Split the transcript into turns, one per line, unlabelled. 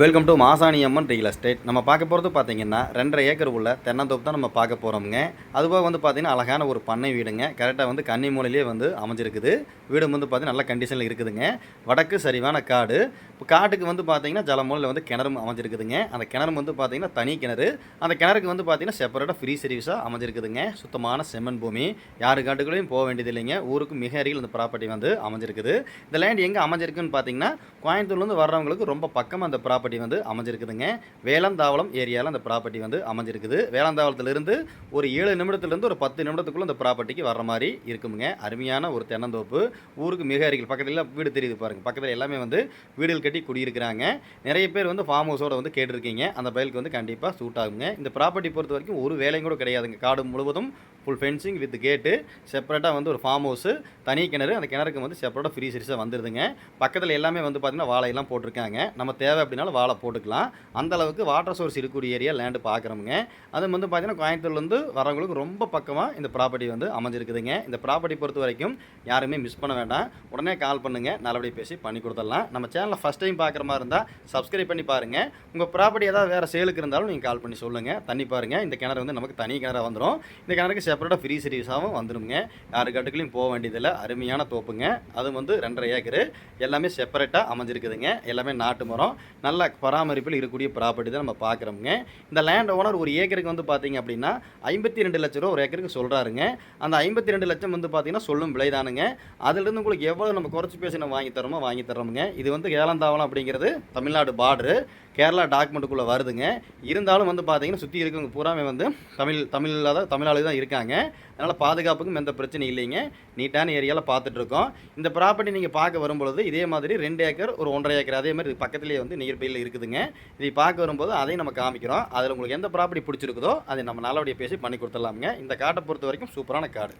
Welcome to Masani Amman real estate நம்ம பார்க்க போகிறது பார்த்தீங்கன்னா ரெண்டரை ஏக்கர் உள்ள தென்னந்தோப்பு தான் நம்ம பார்க்க போகிறோமுங்க அதுபோக வந்து பார்த்தீங்கன்னா அழகான ஒரு பண்ணை வீடுங்க. கரெக்டாக வந்து கன்னி மூலையிலே வந்து அமைஞ்சிருக்குது. வீடு வந்து பார்த்தீங்கன்னா நல்ல கண்டிஷனில் இருக்குதுங்க. வடக்கு சரிவான காடு. இப்போ காட்டுக்கு வந்து பார்த்தீங்கன்னா ஜலமூலையில் வந்து கிணறும் அமைஞ்சிருக்குதுங்க. அந்த கிணறு வந்து பார்த்தீங்கன்னா தனி கிணறு. அந்த கிணறுக்கு வந்து பார்த்தீங்கன்னா செப்பரேட்டாக ஃப்ரீ சர்வீஸாக அமைஞ்சிருக்குதுங்க. சுத்தமான செம்மண் பூமி. யாரு காட்டுக்குள்ளேயும் போக வேண்டியது இல்லைங்க. ஊருக்கு மிக அருகில் இந்த ப்ராப்பர்ட்டி வந்து அமைஞ்சிருக்குது. இந்த லேண்ட் எங்கே அமைஞ்சிருக்குன்னு பார்த்தீங்கன்னா கோயம்புத்தூர்லேருந்து வர்றவங்களுக்கு ரொம்ப பக்கமாக அந்த ப்ராப்பர்ட்டி வந்து அமைஞ்சிருக்குதுங்க. வேலந்தாவளம் ஏரியாவில் அந்த ப்ராப்பர்ட்டி வந்து அமைஞ்சிருக்குது. வேலந்தாவளத்திலிருந்து ஒரு ஏழு நிமிடத்துலேருந்து ஒரு பத்து நிமிடத்துக்குள்ளே அந்த ப்ராப்பர்ட்டிக்கு வர்ற மாதிரி இருக்குமுங்க. அருமையான ஒரு தென்னந்தோப்பு. ஊருக்கு மிக அருகில் பக்கத்துல வீடு தெரியுது பாருங்கள் பக்கத்தில் எல்லாமே வந்து வீடுகள் கட்டி குடியிருக்கிறாங்க. நிறைய பேர் வந்து ஃபார்ம் ஹவுஸோட வந்து கேட்டிருக்கீங்க. அந்த பயலுக்கு வந்து கண்டிப்பாக சூட் ஆகுங்க. இந்த ப்ராப்பர்ட்டி பொறுத்த வரைக்கும் ஒரு வேலையும் கூட கிடையாதுங்க. காடு முழுவதும் ஃபுல் ஃபென்சிங் வித் கேட்டு செப்பரேட்டாக வந்து ஒரு ஃபார்ம் ஹவுஸு தனி கிணறு அந்த கிணறுக்கு வந்து செப்பரேட்டாக ஃப்ரீ சர்வீஸாக வந்துடுதுங்க பக்கத்தில் எல்லாமே வந்து பார்த்திங்கன்னா வாழையெல்லாம் போட்டிருக்காங்க. நம்ம தேவை அப்படின்னாலும் வாழை போட்டுக்கலாம். அந்த அளவுக்கு வாட்டர் சோர்ஸ் இருக்கக்கூடிய ஏரியா லேண்டு பார்க்குறோமுங்க அது வந்து பார்த்திங்கன்னா கோயம்புத்தூர்லேருந்து வரவங்களுக்கு ரொம்ப பக்கமாக இந்த ப்ராப்பர்ட்டி வந்து அமைஞ்சிருக்குதுங்க. இந்த ப்ராப்பர்ட்டி பொறுத்த வரைக்கும் யாருமே மிஸ் பண்ண வேண்டாம். உடனே கால் பண்ணுங்கள் நல்லபடியாக பேசி பண்ணி கொடுத்துடலாம். நம்ம சேனலில் ஃபஸ்ட் டைம் பார்க்குற மாதிரி இருந்தால் சப்ஸ்கிரைப் பண்ணி பாருங்கள் உங்கள் ப்ராப்பர்ட்டி ஏதாவது வேறு சேலுக்கு இருந்தாலும் நீங்கள் கால் பண்ணி சொல்லுங்கள் தண்ணி பாருங்கள் இந்த கிணறு வந்து நமக்கு தனி கிணறாக வந்துடும் இந்த கிணறுக்கு செப்பரேட்டாக ஃப்ரீ சர்வீஸாகவும் வந்துடுங்க யாரு காட்டுக்குலையும் போக வேண்டியதில்லை. அருமையான தோப்புங்க. அது வந்து ரெண்டரை ஏக்கரு. எல்லாமே செப்பரேட்டாக அமைஞ்சிருக்குதுங்க. எல்லாமே நாட்டு மரம். நல்ல பராமரிப்பில் இருக்கக்கூடிய ப்ராப்பர்ட்டி தான் நம்ம பார்க்குறோமுங்க. இந்த லேண்ட் ஓனர் ஒரு ஏக்கருக்கு வந்து பார்த்தீங்க அப்படின்னா ஐம்பத்தி ரெண்டு லட்ச ரூபா ஒரு ஏக்கருக்கு சொல்கிறாருங்க அந்த ஐம்பத்தி ரெண்டு லட்சம் வந்து பார்த்தீங்கன்னா சொல்லும் விலைதானுங்க அதுலேருந்து உங்களுக்கு எவ்வளோ நம்ம குறைச்சி பேசி நம்ம வாங்கி தரோமோ வாங்கி தரோமுங்க. இது வந்து ஏலந்தாவளம் அப்படிங்கிறது தமிழ்நாடு பார்டரு கேரளா டாக்குமெண்ட்டுக்குள்ளே வருதுங்க. இருந்தாலும் வந்து பார்த்தீங்கன்னா சுற்றி இருக்கவங்க பூராமே வந்து தமிழ் தமிழ் தான் தமிழாளி தான் இருக்காங்க. அதனால் பாதுகாப்புக்கும் எந்த பிரச்சனையும் இல்லைங்க. நீட்டான ஏரியாவில் பார்த்துட்ருக்கோம் இந்த ப்ராப்பர்ட்டி நீங்கள் பார்க்க வரும்பொழுது இதே மாதிரி ரெண்டு ஏக்கர் ஒரு ஒன்றரை ஏக்கர் அதே மாதிரி பக்கத்திலே பக்கத்துலேயே வந்து நியர்பையில் இருக்குதுங்க. இதை பார்க்க வரும்போது அதையும் நம்ம காமிக்கிறோம். அதில் உங்களுக்கு எந்த ப்ராப்பர்ட்டி பிடிச்சிருக்குதோ அதை நம்ம நல்லபடியாக பேசி பண்ணி கொடுத்துடலாமுங்க. இந்த காட்டை பொறுத்த வரைக்கும் சூப்பரான காடு.